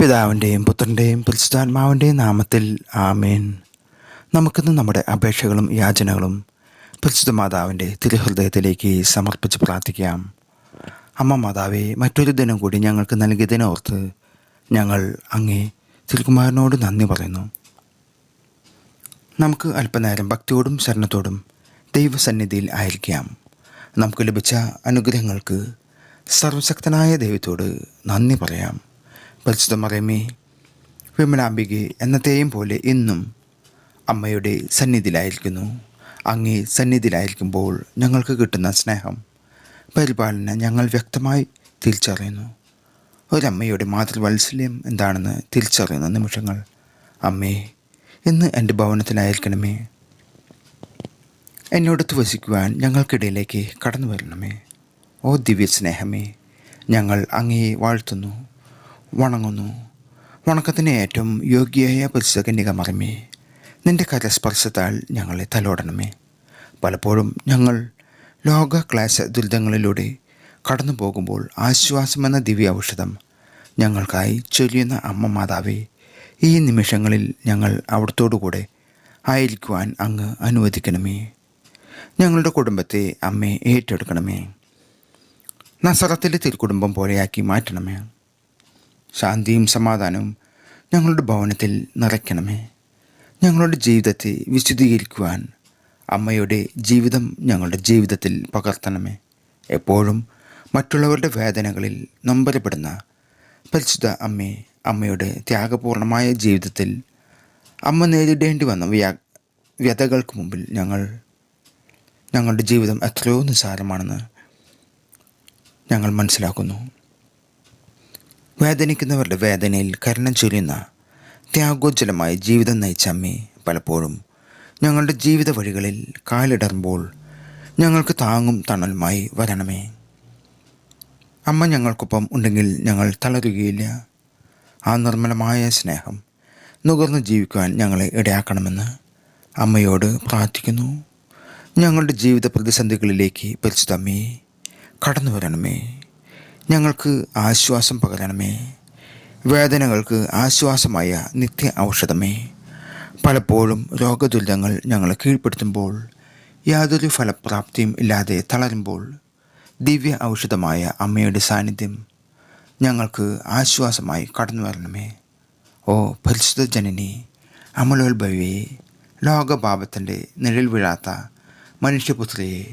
പിതാവിന്റെയും പുത്രന്റെയും പുരുഷാത്മാവിന്റെയും നാമത്തിൽ ആമേൻ. നമുക്കിന്ന് നമ്മുടെ അപേക്ഷകളും യാചനകളും പരിശുദ്ധ മാതാവിന്റെ തിരുഹൃദയത്തിലേക്ക് സമർപ്പിച്ച് പ്രാർത്ഥിക്കാം. അമ്മ മാതാവെ മറ്റൊരു ദിനം കൂടി ഞങ്ങൾക്ക് നൽകിയതിനോർത്ത് ഞങ്ങൾ അങ്ങേ തിരുകുമാരനോട് നന്ദി പറയുന്നു. നമുക്ക് അല്പനേരം ഭക്തിയോടും ശരണത്തോടും ദൈവസന്നിധിയിൽ ആയിരിക്കാം. നമുക്ക് ലഭിച്ച അനുഗ്രഹങ്ങൾക്ക് സർവശക്തനായ ദൈവത്തോട് നന്ദി പറയാം. പരിശുദ്ധ മറിയമേ വിമലാംബികെ എന്നത്തെയും പോലെ ഇന്നും അമ്മയുടെ സന്നിധിയിലായിരിക്കുന്നു. അങ്ങേ സന്നിധിയിലായിരിക്കുമ്പോൾ ഞങ്ങൾക്ക് കിട്ടുന്ന സ്നേഹം പരിപാലനം ഞങ്ങൾ വ്യക്തമായി തിരിച്ചറിയുന്നു. ഒരമ്മയുടെ മാതൃവാത്സല്യം എന്താണെന്ന് തിരിച്ചറിയുന്ന നിമിഷങ്ങൾ. അമ്മേ ഇന്ന് എന്റെ ഭവനത്തിലായിരിക്കണമേ. എന്നോടൊത്ത് വസിക്കുവാൻ ഞങ്ങൾക്കിടയിലേക്ക് കടന്നു വരണമേ. ഓ ദിവ്യ സ്നേഹമേ ഞങ്ങൾ അങ്ങയെ വാഴ്ത്തുന്നു. വണങ്ങുന്നു. വണക്കത്തിന് ഏറ്റവും യോഗ്യയായ പരിശുദ്ധ കന്യക മറമേ. നിന്റെ കരസ്പർശത്താൽ ഞങ്ങളെ തലോടണമേ. പലപ്പോഴും ഞങ്ങൾ ലോക ക്ലാസ് ദുരിതങ്ങളിലൂടെ കടന്നു പോകുമ്പോൾ ആശ്വാസമെന്ന ദിവ്യ ഔഷധം ഞങ്ങൾക്കായി ചൊല്ലുന്ന അമ്മ മാതാവേ ഈ നിമിഷങ്ങളിൽ ഞങ്ങൾ അവിടത്തോടുകൂടെ ആയിരിക്കുവാൻ അങ്ങ് അനുവദിക്കണമേ. ഞങ്ങളുടെ കുടുംബത്തെ അമ്മയെ ഏറ്റെടുക്കണമേ. നസറത്തിലെ തിരുക്കുടുംബം പോലെയാക്കി മാറ്റണമേ. ശാന്തിയും സമാധാനവും ഞങ്ങളുടെ ഭവനത്തിൽ നിറയ്ക്കണമേ. ഞങ്ങളുടെ ജീവിതത്തെ വിശദീകരിക്കുവാൻ അമ്മയുടെ ജീവിതം ഞങ്ങളുടെ ജീവിതത്തിൽ പകർത്തണമേ. എപ്പോഴും മറ്റുള്ളവരുടെ വേദനകളിൽ നൊമ്പരപ്പെടുന്ന പരിശുദ്ധ അമ്മേ അമ്മയുടെ ത്യാഗപൂർണമായ ജീവിതത്തിൽ അമ്മ നേരിടേണ്ടി വന്ന വ്യാ വ്യതകൾക്ക് മുമ്പിൽ ഞങ്ങൾ ഞങ്ങളുടെ ജീവിതം എത്രയോ നിസ്സാരമാണെന്ന് ഞങ്ങൾ മനസ്സിലാക്കുന്നു. വേദനിക്കുന്നവരുടെ വേദനയിൽ കരണം ചൊല്ലുന്ന ത്യാഗോജ്ജലമായ ജീവിതം നയിച്ച അമ്മേ പലപ്പോഴും ഞങ്ങളുടെ ജീവിത വഴികളിൽ കാലിടറുമ്പോൾ ഞങ്ങൾക്ക് താങ്ങും തണലുമായി വരണമേ. അമ്മ ഞങ്ങൾക്കൊപ്പം ഉണ്ടെങ്കിൽ ഞങ്ങൾ തളരുകയില്ല. ആ നിർമ്മലമായ സ്നേഹം നുകർന്ന് ജീവിക്കുവാൻ ഞങ്ങളെ ഇടയാക്കണമെന്ന് അമ്മയോട് പ്രാർത്ഥിക്കുന്നു. ഞങ്ങളുടെ ജീവിത പ്രതിസന്ധികളിലേക്ക് പരിശുദ്ധമ്മയെ കടന്നു വരണമേ. ഞങ്ങൾക്ക് ആശ്വാസം പകരണമേ. വേദനകൾക്ക് ആശ്വാസമായ നിത്യ ഔഷധമേ. പലപ്പോഴും രോഗദുരിതങ്ങൾ ഞങ്ങളെ കീഴ്പ്പെടുത്തുമ്പോൾ യാതൊരു ഫലപ്രാപ്തിയും ഇല്ലാതെ തളരുമ്പോൾ ദിവ്യ ഔഷധമായ അമ്മയുടെ സാന്നിധ്യം ഞങ്ങൾക്ക് ആശ്വാസമായി കടന്നു വരണമേ. ഓ പരിശുദ്ധ ജനനി അമലോത്ഭവയെ ലോകപാപത്തിന്റെ നിഴൽ വീഴാത്ത മനുഷ്യപുത്രിയെ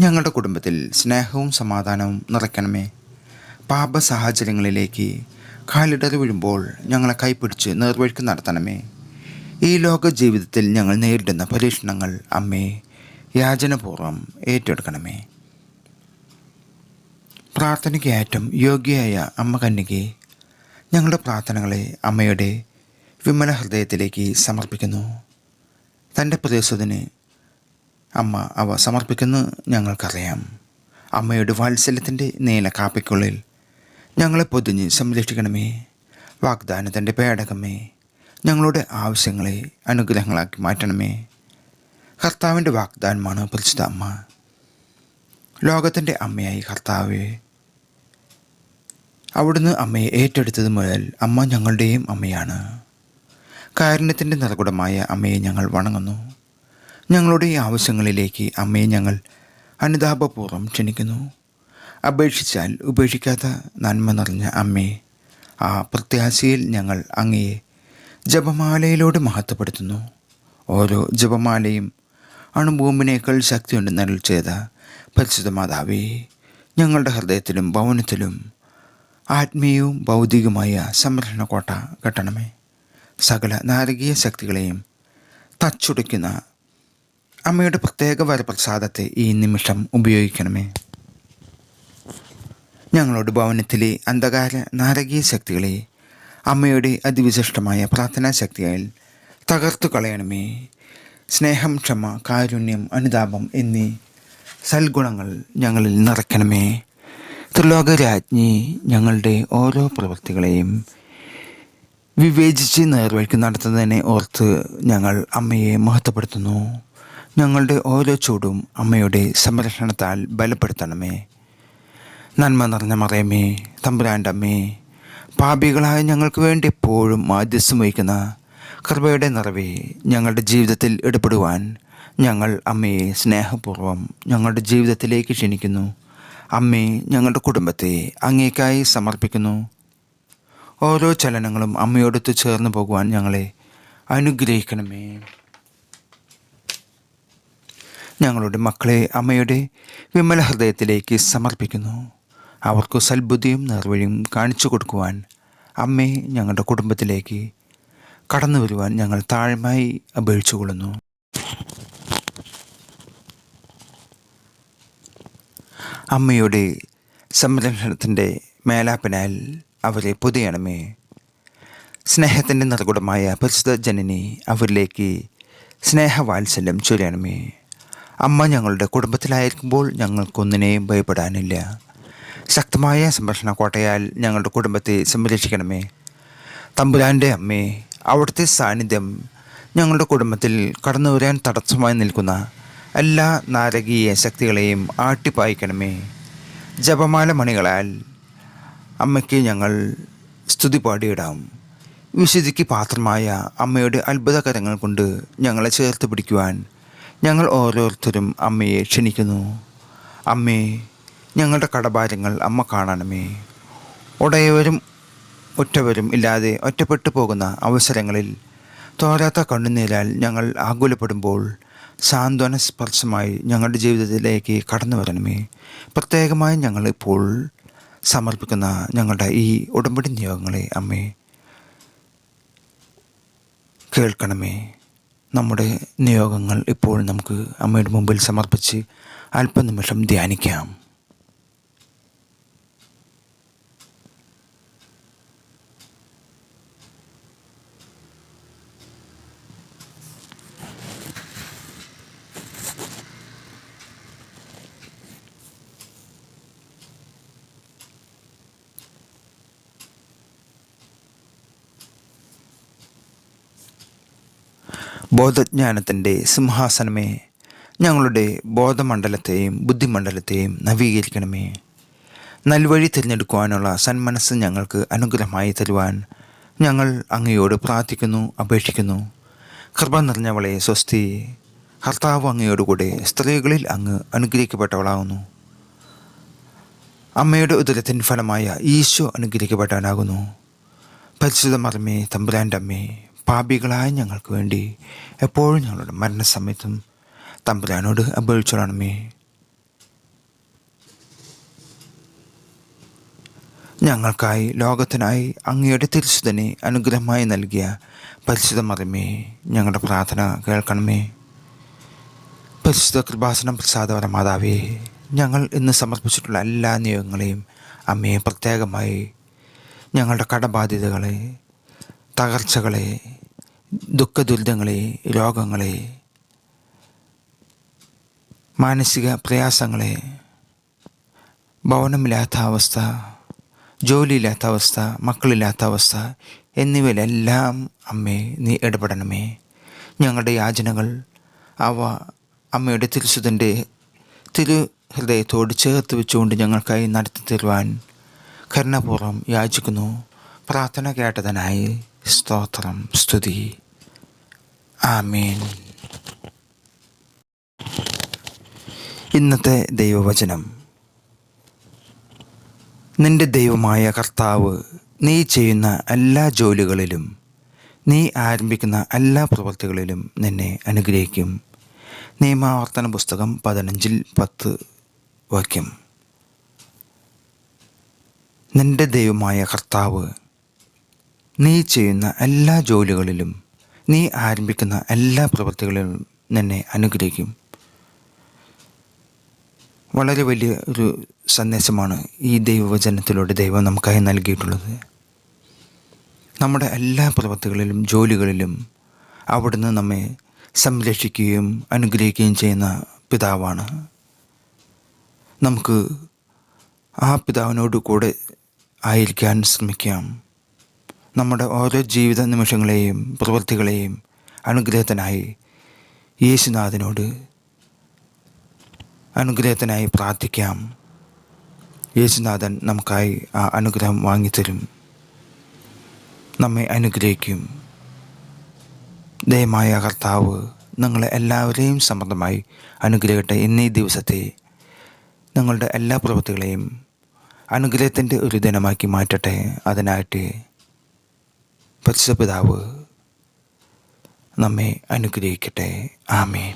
ഞങ്ങളുടെ കുടുംബത്തിൽ സ്നേഹവും സമാധാനവും നിറയ്ക്കണമേ. പാപ സാഹചര്യങ്ങളിലേക്ക് കാലിടറി വീഴുമ്പോൾ ഞങ്ങളെ കൈപ്പിടിച്ച് നേർവഴിക്ക് നടത്തണമേ. ഈ ലോക ജീവിതത്തിൽ ഞങ്ങൾ നേരിടുന്ന പരീക്ഷണങ്ങൾ അമ്മേ യാചനപൂർവം ഏറ്റെടുക്കണമേ. പ്രാർത്ഥനയ്ക്ക് യോഗ്യയായ അമ്മ കന്യകെ ഞങ്ങളുടെ പ്രാർത്ഥനകളെ അമ്മയുടെ വിമല ഹൃദയത്തിലേക്ക് സമർപ്പിക്കുന്നു. തന്റെ പ്രദേശത്തിന് അമ്മ അവ സമർപ്പിക്കുന്നു ഞങ്ങൾക്കറിയാം. അമ്മയുടെ വാത്സല്യത്തിന്റെ നീല കാപ്പിക്കുള്ളിൽ ഞങ്ങളെ പൊതിഞ്ഞ് സംരക്ഷിക്കണമേ. വാഗ്ദാനത്തിന്റെ പേടകമേ. ഞങ്ങളുടെ ആവശ്യങ്ങളെ അനുഗ്രഹങ്ങളാക്കി മാറ്റണമേ. കർത്താവിന്റെ വാഗ്ദാനമാണ് പരിശുദ്ധ അമ്മ ലോകത്തിന്റെ അമ്മയായി കർത്താവ്. അവിടുന്ന് അമ്മയെ ഏറ്റെടുത്തത് മുതൽ അമ്മ ഞങ്ങളുടെയും അമ്മയാണ്. കാരുണ്യത്തിന്റെ നിറകുടമായ അമ്മയെ ഞങ്ങൾ വണങ്ങുന്നു. ഞങ്ങളുടെ ആവശ്യങ്ങളിലേക്ക് അമ്മയെ ഞങ്ങൾ അനുതാപപൂർവം ക്ഷണിക്കുന്നു. അപേക്ഷിച്ചാൽ ഉപേക്ഷിക്കാത്ത നന്മ നിറഞ്ഞ അമ്മേ ആ പ്രത്യാശയിൽ ഞങ്ങൾ അങ്ങയെ ജപമാലയിലൂടെ മഹത്വപ്പെടുത്തുന്നു. ഓരോ ജപമാലയും അണുഭൂമിനേക്കാൾ ശക്തിയുണ്ടെന്ന് അരുൾ ചെയ്ത പരിശുദ്ധ മാതാവേ ഞങ്ങളുടെ ഹൃദയത്തിലും ഭവനത്തിലും ആത്മീയവും ഭൗതികമായ സംരക്ഷണ കോട്ട കെട്ടണമേ. സകല നാരകീയ ശക്തികളെയും തച്ചുടയ്ക്കുന്ന അമ്മയുടെ പ്രത്യേക വരപ്രസാദത്തെ ഈ നിമിഷം ഉപയോഗിക്കണമേ. ഞങ്ങളുടെ ഭവനത്തിലെ അന്ധകാര നാരകീയ ശക്തികളെ അമ്മയുടെ അതിവിശിഷ്ടമായ പ്രാർത്ഥനാ ശക്തിയാൽ തകർത്തു കളയണമേ. സ്നേഹം ക്ഷമ കാരുണ്യം അനുതാപം എന്നീ സൽഗുണങ്ങൾ ഞങ്ങളിൽ നിറയ്ക്കണമേ. ത്രിലോകരാജ്ഞി ഞങ്ങളുടെ ഓരോ പ്രവൃത്തികളെയും വിവേചിച്ച് നേർവഴിക്ക് നടത്തുന്നതിനെ ഓർത്ത് ഞങ്ങൾ അമ്മയെ മഹത്വപ്പെടുത്തുന്നു. ഞങ്ങളുടെ ഓരോ ചൂടും അമ്മയുടെ സംരക്ഷണത്താൽ ബലപ്പെടുത്തണമേ. നന്മ നിറഞ്ഞ മറയമേ തമ്പുരാന്റെ അമ്മേ പാപികളായ ഞങ്ങൾക്ക് വേണ്ടി എപ്പോഴും മാധ്യസ്ഥം വഹിക്കുന്ന കൃപയുടെ നിറവേ ഞങ്ങളുടെ ജീവിതത്തിൽ ഇടപെടുവാൻ ഞങ്ങൾ അമ്മയെ സ്നേഹപൂർവം ഞങ്ങളുടെ ജീവിതത്തിലേക്ക് ക്ഷണിക്കുന്നു. അമ്മേ ഞങ്ങളുടെ കുടുംബത്തെ അങ്ങേക്കായി സമർപ്പിക്കുന്നു. ഓരോ ചലനങ്ങളും അമ്മയോടൊത്ത് ചേർന്ന് പോകുവാൻ ഞങ്ങളെ അനുഗ്രഹിക്കണമേ. ഞങ്ങളുടെ മക്കളെ അമ്മയുടെ വിമല ഹൃദയത്തിലേക്ക് സമർപ്പിക്കുന്നു. അവർക്ക് സൽബുദ്ധിയും നേർവഴിയും കാണിച്ചു കൊടുക്കുവാൻ അമ്മേ ഞങ്ങളുടെ കുടുംബത്തിലേക്ക് കടന്നു വരുവാൻ ഞങ്ങൾ താഴ്മയായി അപേക്ഷിച്ചു കൊള്ളുന്നു. അമ്മയുടെ സംരക്ഷണത്തിന്റെ മേലാപ്പിനാൽ അവരെ പൊതിയണമേ. സ്നേഹത്തിന്റെ നിറകുടമായ പരിശുദ്ധ ജനനി അവരിലേക്ക് സ്നേഹവാത്സല്യം ചൊരിയണമേ. അമ്മ ഞങ്ങളുടെ കുടുംബത്തിലായിരിക്കുമ്പോൾ ഞങ്ങൾക്കൊന്നിനെയും ഭയപ്പെടാനില്ല. ശക്തമായ സംരക്ഷണ കോട്ടയാൽ ഞങ്ങളുടെ കുടുംബത്തെ സംരക്ഷിക്കണമേ. തമ്പുരാന്റെ അമ്മേ അവിടുത്തെ സാന്നിധ്യം ഞങ്ങളുടെ കുടുംബത്തിൽ കടന്നു വരാൻ തടസ്സമായി നിൽക്കുന്ന എല്ലാ നാരകീയ ശക്തികളെയും ആട്ടിപ്പായിക്കണമേ. ജപമാല മണികളാൽ അമ്മയ്ക്ക് ഞങ്ങൾ സ്തുതി പാടിയിടാം. വിശുദ്ധിക്ക് പാത്രമായ അമ്മയുടെ അത്ഭുതകരങ്ങൾ കൊണ്ട് ഞങ്ങളെ ചേർത്ത് പിടിക്കുവാൻ ഞങ്ങൾ ഓരോരുത്തരും അമ്മയെ ക്ഷണിക്കുന്നു. അമ്മേ ഞങ്ങളുടെ കടഭാരങ്ങൾ അമ്മ കാണണമേ. ഉടയവരും ഒറ്റവരും ഇല്ലാതെ ഒറ്റപ്പെട്ടു പോകുന്ന അവസരങ്ങളിൽ തോരാത്ത കണ്ണുനീരാൽ ഞങ്ങൾ ആകുലപ്പെടുമ്പോൾ സാന്ത്വന സ്പർശമായി ഞങ്ങളുടെ ജീവിതത്തിലേക്ക് കടന്നു വരണമേ. പ്രത്യേകമായി ഞങ്ങളിപ്പോൾ സമർപ്പിക്കുന്ന ഞങ്ങളുടെ ഈ ഉടമ്പടി നിയോഗങ്ങളെ അമ്മേ കേൾക്കണമേ. നമ്മുടെ നിയോഗങ്ങൾ ഇപ്പോൾ നമുക്ക് അമ്മയുടെ മുമ്പിൽ സമർപ്പിച്ച് അല്പനിമിഷം ധ്യാനിക്കാം. ബോധജ്ഞാനത്തിന്റെ സിംഹാസനമേ ഞങ്ങളുടെ ബോധമണ്ഡലത്തെയും ബുദ്ധിമണ്ഡലത്തെയും നവീകരിക്കണമേ. നൽവഴി തിരഞ്ഞെടുക്കുവാനുള്ള സന്മനസ് ഞങ്ങൾക്ക് അനുഗ്രഹമായി തരുവാൻ ഞങ്ങൾ അങ്ങയോട് പ്രാർത്ഥിക്കുന്നു അപേക്ഷിക്കുന്നു. കൃപ നിറഞ്ഞവളെ സ്വസ്തി കർത്താവ് അങ്ങയോടുകൂടെ സ്ത്രീകളിൽ അങ്ങ് അനുഗ്രഹിക്കപ്പെട്ടവളാകുന്നു അമ്മയുടെ ഉദരത്തിൻ ഫലമായ ഈശോ അനുഗ്രഹിക്കപ്പെട്ടവനാകുന്നു പരിശുദ്ധ മറമേ തമ്പുരാന്റെ അമ്മേ പാപികളായ ഞങ്ങൾക്ക് വേണ്ടി എപ്പോഴും ഞങ്ങളുടെ മരണസമയത്തും തമ്പുരാനോട് അപേക്ഷിച്ചോളണമേ. ഞങ്ങൾക്കായി ലോകത്തിനായി അങ്ങയുടെ തിരിച്ചുതനെ അനുഗ്രഹമായി നൽകിയ പരിശുദ്ധ മറമേ ഞങ്ങളുടെ പ്രാർത്ഥന കേൾക്കണമേ. പരിശുദ്ധ കൃപാസനം പ്രസാദപര മാതാവേ ഞങ്ങൾ ഇന്ന് സമർപ്പിച്ചിട്ടുള്ള എല്ലാ നിയോഗങ്ങളെയും അമ്മയെ പ്രത്യേകമായി ഞങ്ങളുടെ കടബാധ്യതകളെ തകർച്ചകളെ ദുഃഖദുരിതങ്ങളെ രോഗങ്ങളെ മാനസിക പ്രയാസങ്ങളെ ഭവനമില്ലാത്ത അവസ്ഥ ജോലിയില്ലാത്ത അവസ്ഥ മക്കളില്ലാത്ത അവസ്ഥ എന്നിവയിലെല്ലാം അമ്മേ നീ ഇടപെടണമേ. ഞങ്ങളുടെ യാചനകൾ അവ അമ്മയുടെ തിരുസുതന്റെ തിരു ഹൃദയത്തോട് ചേർത്ത് വെച്ചുകൊണ്ട് ഞങ്ങൾക്കായി നടത്തി തരുവാൻ കരുണപൂർവം യാചിക്കുന്നു. പ്രാർത്ഥന കേട്ടതിനായി സ്തോത്രം സ്തുതി. ആമീൻ. ഇന്നത്തെ ദൈവവചനം. നിന്റെ ദൈവമായ കർത്താവ് നീ ചെയ്യുന്ന എല്ലാ ജോലികളിലും നീ ആരംഭിക്കുന്ന എല്ലാ പ്രവൃത്തികളിലും നിന്നെ അനുഗ്രഹിക്കും. നിയമാവർത്തന പുസ്തകം പതിനഞ്ചിൽ പത്ത് വാക്യം നിന്റെ ദൈവമായ കർത്താവ് നീ ചെയ്യുന്ന എല്ലാ ജോലികളിലും നീ ആരംഭിക്കുന്ന എല്ലാ പ്രവൃത്തികളിലും നിന്നെ അനുഗ്രഹിക്കും. വളരെ വലിയ ഒരു സന്ദേശമാണ് ഈ ദൈവവചനത്തിലൂടെ ദൈവം നമുക്കായി നൽകിയിട്ടുള്ളത്. നമ്മുടെ എല്ലാ പ്രവൃത്തികളിലും ജോലികളിലും അവിടുന്ന് നമ്മെ സംരക്ഷിക്കുകയും അനുഗ്രഹിക്കുകയും ചെയ്യുന്ന പിതാവാണ്. നമുക്ക് ആ പിതാവിനോട് കൂടെ ആയിരിക്കാൻ ശ്രമിക്കാം. നമ്മുടെ ഓരോ ജീവിത നിമിഷങ്ങളെയും പ്രവൃത്തികളെയും അനുഗ്രഹത്തിനായി യേശുനാഥനോട് അനുഗ്രഹത്തിനായി പ്രാർത്ഥിക്കാം. യേശുനാഥൻ നമുക്കായി ആ അനുഗ്രഹം വാങ്ങിത്തരും. നമ്മെ അനുഗ്രഹിക്കും. ദയമായ കർത്താവ് നിങ്ങളെ എല്ലാവരെയും സമൃദ്ധമായി അനുഗ്രഹിക്കട്ടെ എന്നീ ദിവസത്തെ നിങ്ങളുടെ എല്ലാ പ്രവൃത്തികളെയും അനുഗ്രഹത്തിന്റെ ഒരു ദിനമാക്കി മാറ്റട്ടെ. അതിനായിട്ട് പരിശുദ്ധ പിതാവ് നമ്മെ അനുഗ്രഹിക്കട്ടെ. ആമേൻ.